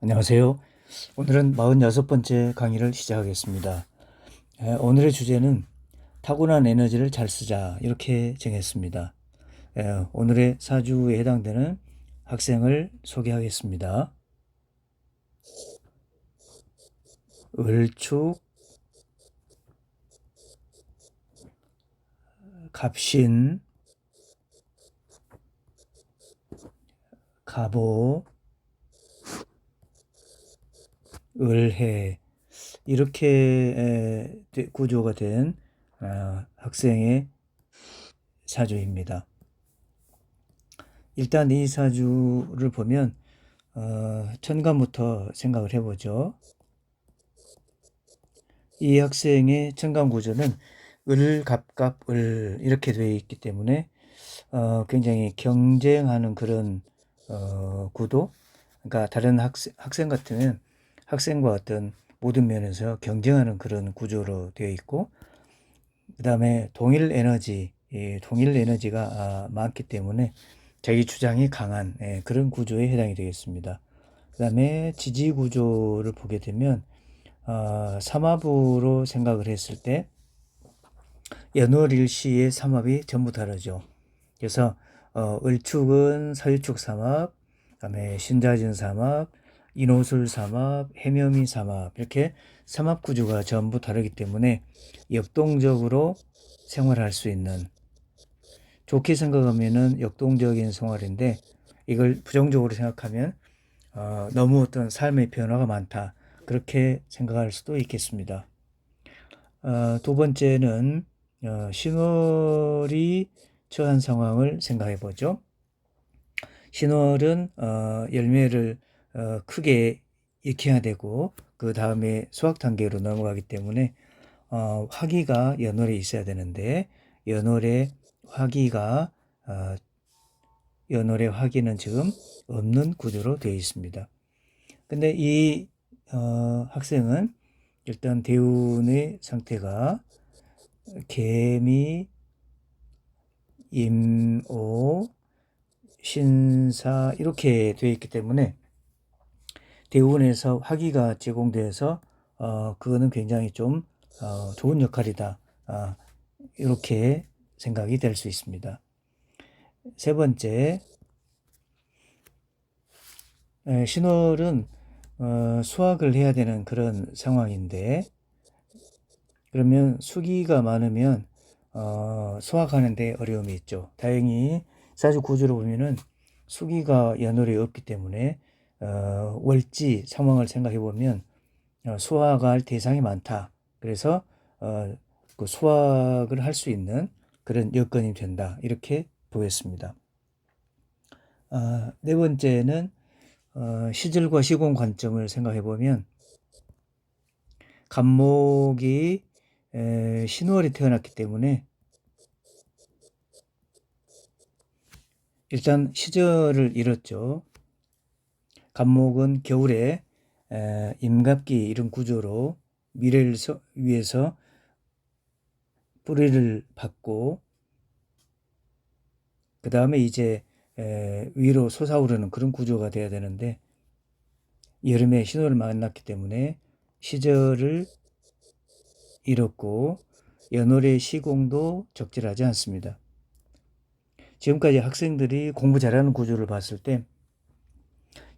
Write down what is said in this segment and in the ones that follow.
안녕하세요. 오늘은 46번째 강의를 시작하겠습니다. 에, 오늘의 주제는 타고난 에너지를 잘 쓰자 이렇게 정했습니다. 에, 오늘의 사주에 해당되는 학생을 소개하겠습니다. 을축, 갑신, 갑오, 을해 이렇게 에, 구조가 된 어, 학생의 사주입니다. 일단 이 사주를 보면 어, 천간부터 생각을 해보죠. 이 학생의 천간 구조는 을, 갑, 갑, 을 이렇게 되어 있기 때문에 어, 굉장히 경쟁하는 그런 어, 구도. 그러니까 다른 학생, 학생 같으면 학생과 어떤 모든 면에서 경쟁하는 그런 구조로 되어 있고 그 다음에 동일 에너지, 이 동일 에너지가 아, 많기 때문에 자기 주장이 강한 예, 그런 구조에 해당이 되겠습니다. 그 다음에 지지 구조를 보게 되면 어, 삼합으로 생각을 했을 때 연월일시의 삼합이 전부 다르죠. 그래서 어, 을축은 서유축 삼합, 그다음에 신자진 삼합, 인호술 삼합, 해묘미 삼합 이렇게 삼합 구조가 전부 다르기 때문에 역동적으로 생활할 수 있는 좋게 생각하면은 역동적인 생활인데 이걸 부정적으로 생각하면 어, 너무 어떤 삶의 변화가 많다 그렇게 생각할 수도 있겠습니다. 어, 두 번째는 어, 신월이 처한 상황을 생각해 보죠. 신월은 어, 열매를 어, 크게 익혀야 되고 그 다음에 수확 단계로 넘어가기 때문에 어, 화기가 연월에 있어야 되는데 연월에 화기가 어, 연월의 화기는 지금 없는 구조로 되어 있습니다. 근데 이 어, 학생은 일단 대운의 상태가 개미, 임오, 신사 이렇게 되어 있기 때문에 대운에서 화기가 제공돼서 어, 그거는 굉장히 좀 어, 좋은 역할이다. 어, 이렇게 생각이 될 수 있습니다. 세 번째, 에, 신월은 어, 수확을 해야 되는 그런 상황인데 그러면 수기가 많으면 어, 수확하는데 어려움이 있죠. 다행히 사주 구조를 보면은 수기가 연월에 없기 때문에 어, 월지 상황을 생각해 보면 어, 수확할 대상이 많다. 그래서 어, 그 수확을 할수 있는 그런 여건이 된다. 이렇게 보였습니다. 아, 네 번째는 어, 시절과 시공 관점을 생각해 보면 간목이 에, 신월이 태어났기 때문에 일단 시절을 잃었죠. 간목은 겨울에 에, 임갑기 이런 구조로 미래를 서, 위해서 뿌리를 받고 그 다음에 이제 에, 위로 솟아오르는 그런 구조가 돼야 되는데 여름에 신호를 만났기 때문에 시절을 잃었고 연월의 시공도 적절하지 않습니다. 지금까지 학생들이 공부 잘하는 구조를 봤을 때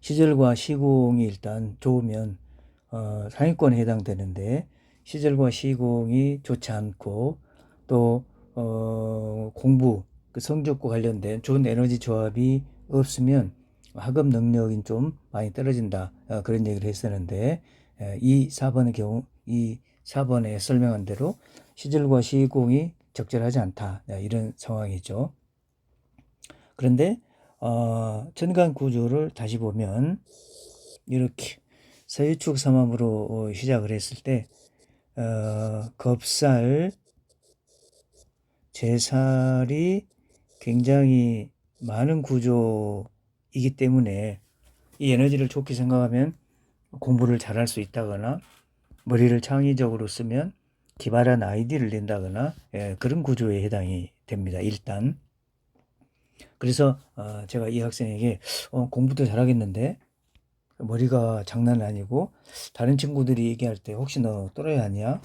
시절과 시공이 일단 좋으면 어, 상위권에 해당되는데 시절과 시공이 좋지 않고 또 어, 공부 그 성적과 관련된 좋은 에너지 조합이 없으면 학업 능력이 좀 많이 떨어진다 어, 그런 얘기를 했었는데 에, 이 4번의 경우 이 4번에 설명한 대로 시절과 시공이 적절하지 않다 네, 이런 상황이죠. 그런데 어, 천간 구조를 다시 보면 이렇게 서유축 삼합으로 어, 시작을 했을 때 어, 겁살, 제살이 굉장히 많은 구조이기 때문에 이 에너지를 좋게 생각하면 공부를 잘할 수 있다거나 머리를 창의적으로 쓰면 기발한 아이디를 낸다거나 예, 그런 구조에 해당이 됩니다. 일단 그래서 어, 제가 이 학생에게 어, 공부도 잘하겠는데 머리가 장난 아니고 다른 친구들이 얘기할 때 혹시 너 또라이 아니야?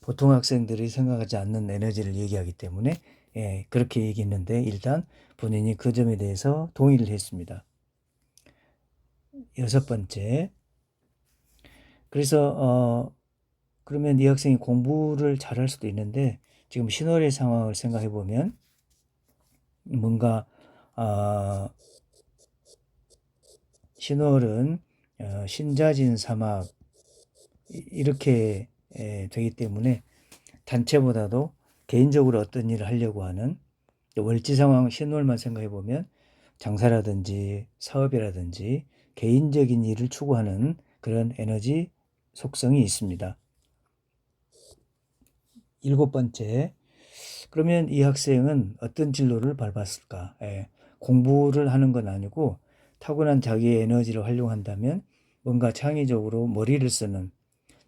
보통 학생들이 생각하지 않는 에너지를 얘기하기 때문에 예, 그렇게 얘기했는데 일단 본인이 그 점에 대해서 동의를 했습니다. 여섯 번째. 그래서 어 그러면 이 학생이 공부를 잘할 수도 있는데 지금 신월의 상황을 생각해 보면 뭔가 아 신월은 어, 신자진 사막 이- 이렇게 에, 되기 때문에 단체보다도 개인적으로 어떤 일을 하려고 하는 월지 상황 신월만 생각해 보면 장사라든지 사업이라든지 개인적인 일을 추구하는 그런 에너지 속성이 있습니다. 일곱 번째, 그러면 이 학생은 어떤 진로를 밟았을까? 예, 공부를 하는 건 아니고 타고난 자기의 에너지를 활용한다면 뭔가 창의적으로 머리를 쓰는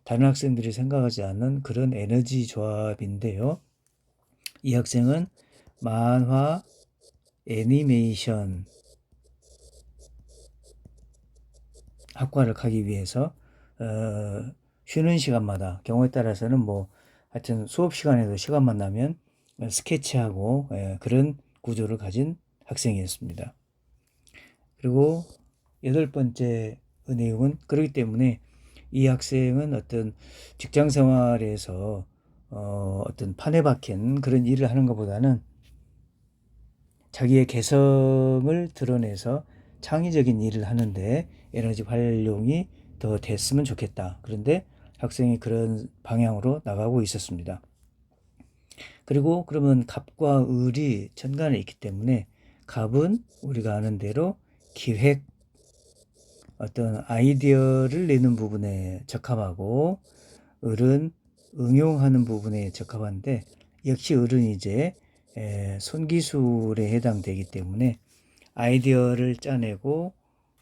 다른 학생들이 생각하지 않는 그런 에너지 조합인데요. 이 학생은 만화, 애니메이션 학과를 가기 위해서 어, 쉬는 시간마다 경우에 따라서는 뭐 하여튼 수업 시간에도 시간만 나면 스케치하고 예, 그런 구조를 가진 학생이었습니다. 그리고 여덟 번째 내용은 그렇기 때문에 이 학생은 어떤 직장 생활에서 어, 어떤 판에 박힌 그런 일을 하는 것보다는 자기의 개성을 드러내서 창의적인 일을 하는데 에너지 활용이 더 됐으면 좋겠다. 그런데 학생이 그런 방향으로 나가고 있었습니다. 그리고 그러면 갑과 을이 천간에 있기 때문에 갑은 우리가 아는 대로 기획, 어떤 아이디어를 내는 부분에 적합하고 을은 응용하는 부분에 적합한데 역시 을은 이제 에, 손기술에 해당되기 때문에 아이디어를 짜내고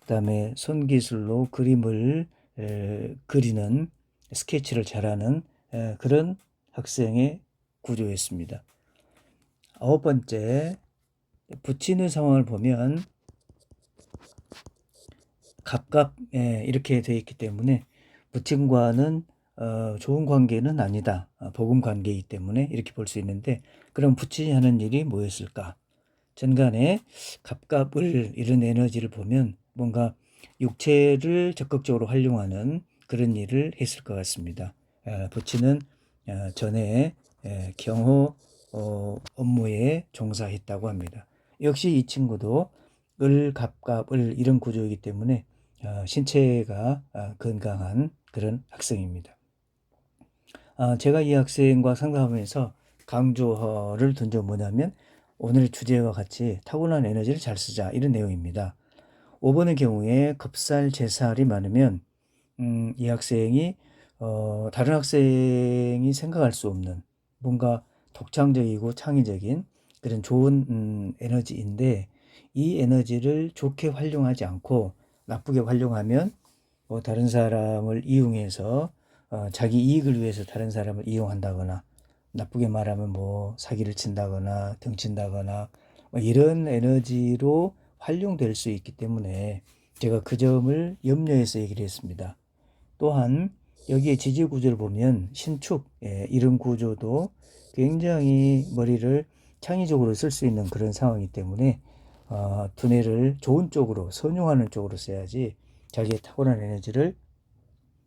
그다음에 손기술로 그림을 에, 그리는 스케치를 잘하는 에, 그런 학생의 구조였습니다. 아홉 번째 붙이는 상황을 보면 예, 이렇게 되어 있기 때문에 부친과는 어, 좋은 관계는 아니다. 어, 복음 관계이기 때문에 이렇게 볼 수 있는데 그럼 부친이 하는 일이 뭐였을까? 전간에 갑갑을 이런 에너지를 보면 뭔가 육체를 적극적으로 활용하는 그런 일을 했을 것 같습니다. 어, 부친은 어, 전에 에, 경호 어, 업무에 종사했다고 합니다. 역시 이 친구도 을, 갑 갑, 을 이런 구조이기 때문에 어, 신체가 어, 건강한 그런 학생입니다. 아, 제가 이 학생과 상담하면서 강조를 둔점 뭐냐면 오늘 주제와 같이 타고난 에너지를 잘 쓰자 이런 내용입니다. 5번의 경우에 급살, 제살이 많으면 음, 이 학생이 어, 다른 학생이 생각할 수 없는 뭔가 독창적이고 창의적인 그런 좋은 음, 에너지인데 이 에너지를 좋게 활용하지 않고 나쁘게 활용하면 뭐 다른 사람을 이용해서 어, 자기 이익을 위해서 다른 사람을 이용한다거나 나쁘게 말하면 뭐 사기를 친다거나 등친다거나 뭐 이런 에너지로 활용될 수 있기 때문에 제가 그 점을 염려해서 얘기를 했습니다. 또한 여기에 지지 구조를 보면 신축 예, 이런 구조도 굉장히 머리를 창의적으로 쓸 수 있는 그런 상황이기 때문에 어, 두뇌를 좋은 쪽으로 선용하는 쪽으로 써야지 자기의 탁월한 에너지를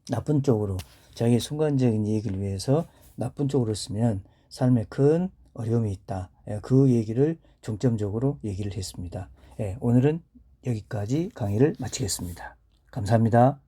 나쁜 쪽으로 자기의 순간적인 이익을 위해서 나쁜 쪽으로 쓰면 삶에 큰 어려움이 있다. 예, 그 얘기를 중점적으로 얘기를 했습니다. 예, 오늘은 여기까지 강의를 마치겠습니다. 감사합니다.